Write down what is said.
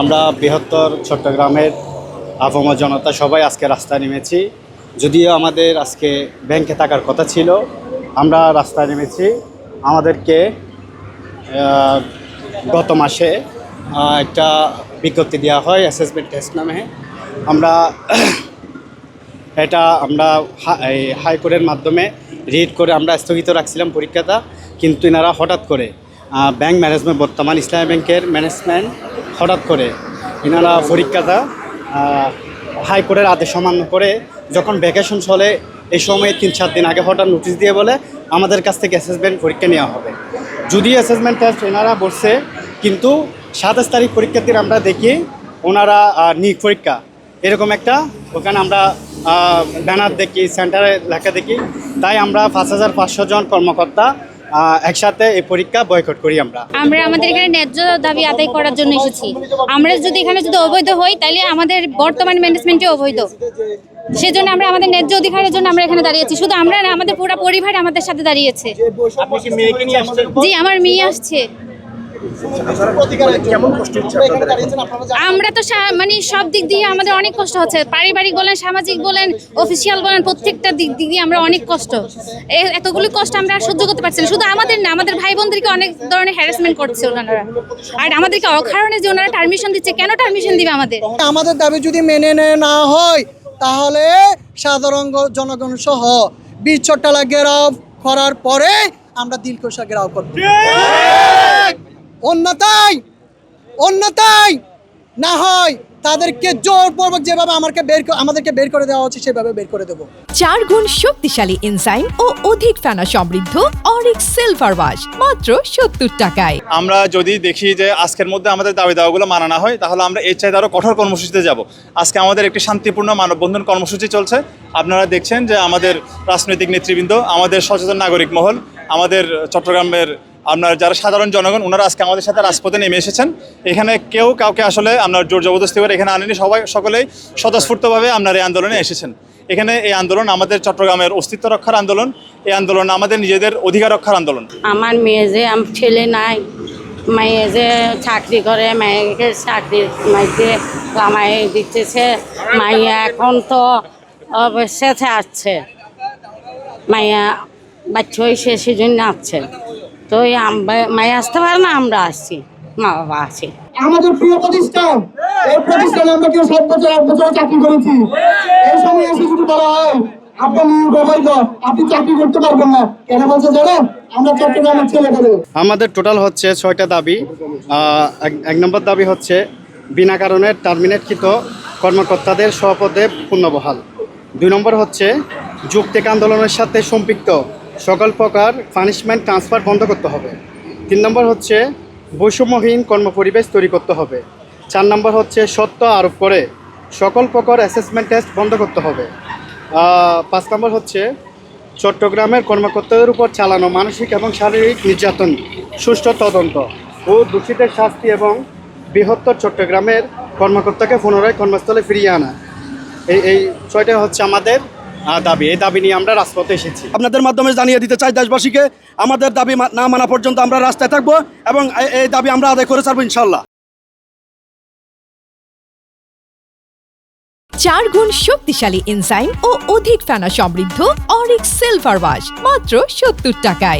আমরা বৃহত্তর চট্টগ্রামের আবহাওয়া জনতা সবাই আজকে রাস্তায় নেমেছি। যদিও আমাদের আজকে ব্যাংকে থাকার কথা ছিল, আমরা রাস্তায় নেমেছি। আমাদেরকে গত মাসে একটা বিজ্ঞপ্তি দেওয়া হয় অ্যাসেসমেন্ট টেস্ট নামে। আমরা এটা আমরা এই হাইকোর্টের মাধ্যমে রিড করে আমরা স্থগিত রাখছিলাম পরীক্ষাটা, কিন্তু এনারা হঠাৎ করে ব্যাংক ম্যানেজমেন্ট বর্তমান ইসলামী ব্যাংকের ম্যানেজমেন্ট হঠাৎ করে এনারা পরীক্ষাটা হাইকোর্টের আদেশ অমান্য করে যখন ভ্যাকেশন চলে, এই সময় তিন চার দিন আগে হঠাৎ নোটিশ দিয়ে বলে, আমাদের কাছ থেকে অ্যাসেসমেন্ট পরীক্ষা নেওয়া হবে। যদি অ্যাসেসমেন্ট টেস্ট এনারা বলছে, কিন্তু সাতাশ তারিখ পরীক্ষার্থীর আমরা দেখি ওনারা নিক পরীক্ষা। এরকম একটা, ওখানে আমরা ব্যানার দেখি সেন্টারে লেখা দেখি। তাই আমরা পাঁচ হাজার পাঁচশো জন কর্মকর্তা একসাথে এই পরীক্ষা বয়কট করি আমরা। আমরা আমাদের এখানে ন্যায্য দাবি আদায় করার জন্য এসেছি। আমরা যদি এখানে যদি অবৈধ হই তাহলে আমাদের বর্তমান ম্যানেজমেন্টে অবৈধ। সেজন্য আমরা আমাদের ন্যায্য অধিকারের জন্য আমরা এখানে দাঁড়িয়েছি শুধু আমরা না আমাদের পুরো পরিবার আমাদের সাথে দাঁড়িয়েছে। আপনি কি মেয়েকে নিয়ে আসছেন? জি আমার মেয়ে আসছে। আমরা তো মানে সব দিক দিয়ে আমাদের অনেক কষ্ট হচ্ছে। পারিবারিক বলেন সামাজিক বলেন অফিসিয়াল বলেন প্রত্যেকটা দিক দিয়ে আমরা অনেক কষ্ট। এ- এতগুলো কষ্ট আমরা আর সহ্য করতে পারছি না। শুধু আমাদের না আমাদের ভাই বোনদেরকে অনেক ধরনের হ্যারাসমেন্ট করছে ওনারা। আর আমাদেরকে অকারণে যে ওনারা পারমিশন দিচ্ছে কেন পারমিশন দিবে আমাদের? আমাদের দাবি যদি মেনে নেয় না হয় তাহলে সাধারণ জনগণ সহ বীজ চট্টালা ঘেরাও করার পরে আমরা দিলকোষা ঘেরাও করব। অন্যতাই অন্যতাই না হয় তাদেরকে জোরপূর্বক যেভাবে আমাকে বের ক- আমাদেরকে বের করে দেওয়া হচ্ছে সেভাবে বের করে দেবো। চার গুণ শক্তিশালী এনজাইম ও অধিক ফেনা সমৃদ্ধ অরিক সিলভার ওয়াশ মাত্র সত্তর টাকায়। আমরা যদি দেখি যে আজকের মধ্যে আমাদের দাবি দাওয়াগুলো মানা না হয় তাহলে আমরা এর চাইতে আরও কঠোর কর্মসূচিতে যাব। আজকে আমাদের একটি শান্তিপূর্ণ মানববন্ধন কর্মসূচি চলছে। আপনারা দেখছেন যে আমাদের রাজনৈতিক নেতৃবৃন্দ আমাদের সচেতন নাগরিক মহল আমাদের চট্টগ্রামের আপনার যারা সাধারণ জনগণ, ওনারা আজকে আমাদের সাথে রাজপথে নেমে এসেছেন। এখানে কেউ কাউকে আসলে আপনার জোর জবরদস্তি করে এখানে আনেনি। সবাই, সকলেই স্বতঃস্ফূর্তভাবে আপনার এই আন্দোলনে এসেছেন। এখানে এই আন্দোলন আমাদের চট্টগ্রামের অস্তিত্ব রক্ষার আন্দোলন, এই আন্দোলন আমাদের নিজেদের অধিকার রক্ষার আন্দোলন। আমার মেয়ে যে ছেলে নাই, মেয়ে যে চাকরি করে, মেয়েকে চাকরি মাইতে কামাই দিতেছে, মাইয়া এখন তো অবশ্যই আসছে মাইয়া বাচ্চা হয়েছে, সেজন্য আসছে তো এই আম- আসতে পারে না আমরা আসছি। মা বাবা আছি। আমাদের প্রিয় প্রতিষ্ঠান এই প্রতিষ্ঠানে আমরা কেউ সাত বছর আট বছর চাকরি করেছি। এই সময় এসে যদি বলা হয় আপনি নিয়োগ অবৈধ আপনি চাকরি করতে পারবেন না। কেন বলছে জানেন আমরা চট্টগ্রামের ছেলে করে আমাদের টোটাল হচ্ছে ছয়টা দাবি। এক- এক নম্বর দাবি হচ্ছে বিনা কারণে টার্মিনেটকৃত কর্মকর্তাদের স্বপদে পুনর্বহাল দুই নম্বর হচ্ছে যুক্তিক আন্দোলনের সাথে সম্পৃক্ত সকল প্রকার পানিশমেন্ট ট্রান্সফার বন্ধ করতে হবে। তিন নম্বর হচ্ছে বৈষম্যহীন কর্মপরিবেশ তৈরি করতে হবে। চার নম্বর হচ্ছে সত্য আরোপ করে। সকল প্রকার অ্যাসেসমেন্ট টেস্ট বন্ধ করতে হবে। পাঁচ নম্বর হচ্ছে চট্টগ্রামের কর্মকর্তাদের উপর চালানো মানসিক এবং শারীরিক নির্যাতন, সুষ্ঠু তদন্ত ও দোষীদের শাস্তি এবং বৃহত্তর চট্টগ্রামের কর্মকর্তাকে পুনরায় কর্মস্থলে ফিরিয়ে আনা। এই এই ছয়টা হচ্ছে আমাদের দাবি। এই দাবি নিয়ে আমরা রাজপথে এসেছি। আপনাদের মাধ্যমে জানিয়ে দিতে চাই দেশবাসীকে আমাদের দাবি না মানা পর্যন্ত আমরা রাস্তায় থাকব এবং এই- দাবি আমরা আদায় করে ছাড়বো ইনশাল্লাহ চার গুণ শক্তিশালী এনজাইম ও অধিক ফেনা সমৃদ্ধ অরিক সিলভার ওয়াশ মাত্র সত্তর টাকায়।